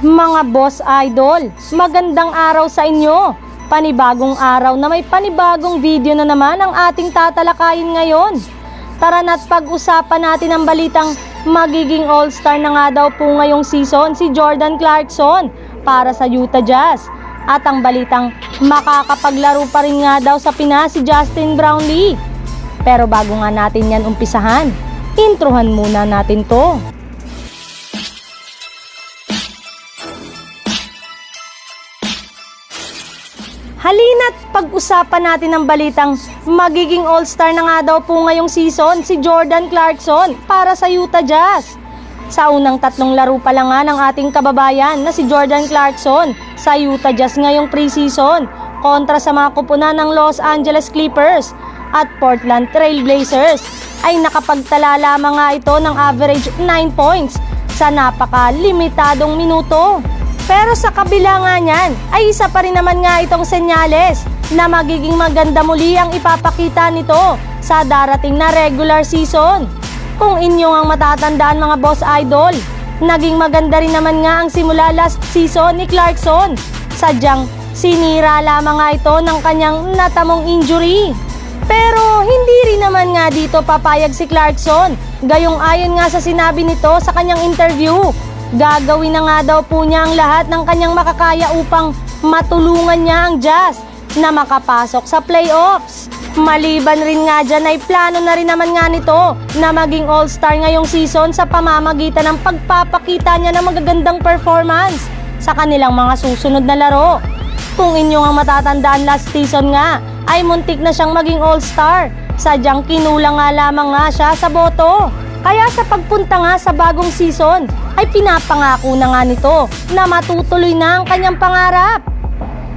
Mga boss idol, magandang araw sa inyo. Panibagong araw na may panibagong video na naman ang ating tatalakayin ngayon. Tara na't pag-usapan natin ang balitang magiging all-star na nga daw po ngayong season si Jordan Clarkson para sa Utah Jazz. At ang balitang makakapaglaro pa rin nga daw sa Pinas si Justin Brownlee. Pero bago nga natin yan umpisahan, introhan muna natin to. Halina't pag-usapan natin ang balitang magiging all-star na nga daw po ngayong season si Jordan Clarkson para sa Utah Jazz. Sa unang tatlong laro pa lang nga ng ating kababayan na si Jordan Clarkson sa Utah Jazz ngayong preseason kontra sa mga kupunan ng Los Angeles Clippers at Portland Trail Blazers ay nakapagtala lamang nga ito ng average 9 points sa napaka-limitadong minuto. Pero sa kabila nga niyan, ay isa pa rin naman nga itong senyales na magiging maganda muli ang ipapakita nito sa darating na regular season. Kung inyo ang matatandaan mga boss idol, naging maganda rin naman nga ang simula last season ni Clarkson. Sadyang sinira lamang nga ito ng kanyang natamong injury. Pero hindi rin naman nga dito papayag si Clarkson. Gayong ayon nga sa sinabi nito sa kanyang interview, gagawin na nga daw po niya ang lahat ng kanyang makakaya upang matulungan niya ang Jazz na makapasok sa playoffs. Maliban rin nga dyan ay plano na rin naman nga nito na maging all-star ngayong season sa pamamagitan ng pagpapakita niya ng magagandang performance sa kanilang mga susunod na laro. Kung inyo nga matatandaan last season nga, ay muntik na siyang maging all-star. Sadyang kinulang nga lamang nga siya sa boto. Kaya sa pagpunta nga sa bagong season, ay pinapangako na nga nito na matutuloy na ang kanyang pangarap.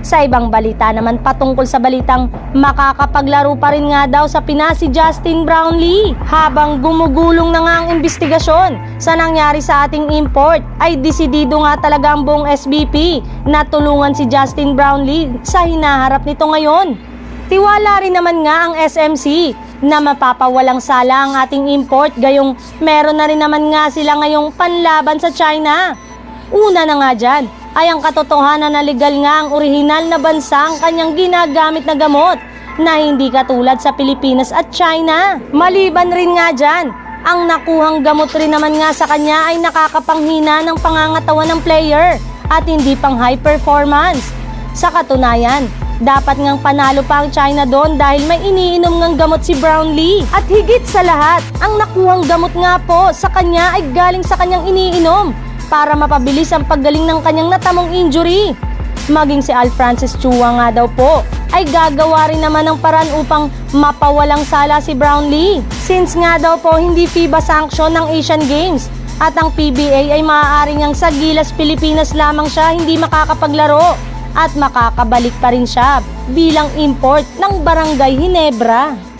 Sa ibang balita naman patungkol sa balitang makakapaglaro pa rin nga daw sa Pinas si Justin Brownlee. Habang gumugulong na nga ang investigasyon sa nangyari sa ating import ay desidido nga talaga ang buong SBP na tulungan si Justin Brownlee sa hinaharap nito ngayon. Tiwala rin naman nga ang SMC na mapapawalang sala ang ating import gayong meron na rin naman nga sila ngayong panlaban sa China. Una na nga dyan ay ang katotohanan na legal nga ang orihinal na bansa ang kanyang ginagamit na gamot na hindi katulad sa Pilipinas at China. Maliban rin nga dyan, ang nakuhang gamot rin naman nga sa kanya ay nakakapanghina ng pangangatawan ng player at hindi pang high performance. Sa katunayan, dapat ngang panalo pa ang China doon dahil may iniinom ngang gamot si Brownlee. At higit sa lahat, ang nakuhang gamot nga po sa kanya ay galing sa kanyang iniinom para mapabilis ang paggaling ng kanyang natamong injury. Maging si Al Francis Chua nga daw po ay gagawa rin naman ng paraan upang mapawalang sala si Brownlee. Since nga daw po hindi FIBA sanction ng Asian Games at ang PBA ay maaaring ang sa Gilas Pilipinas lamang siya hindi makakapaglaro at makakabalik pa rin siya bilang import ng Barangay Hinebra.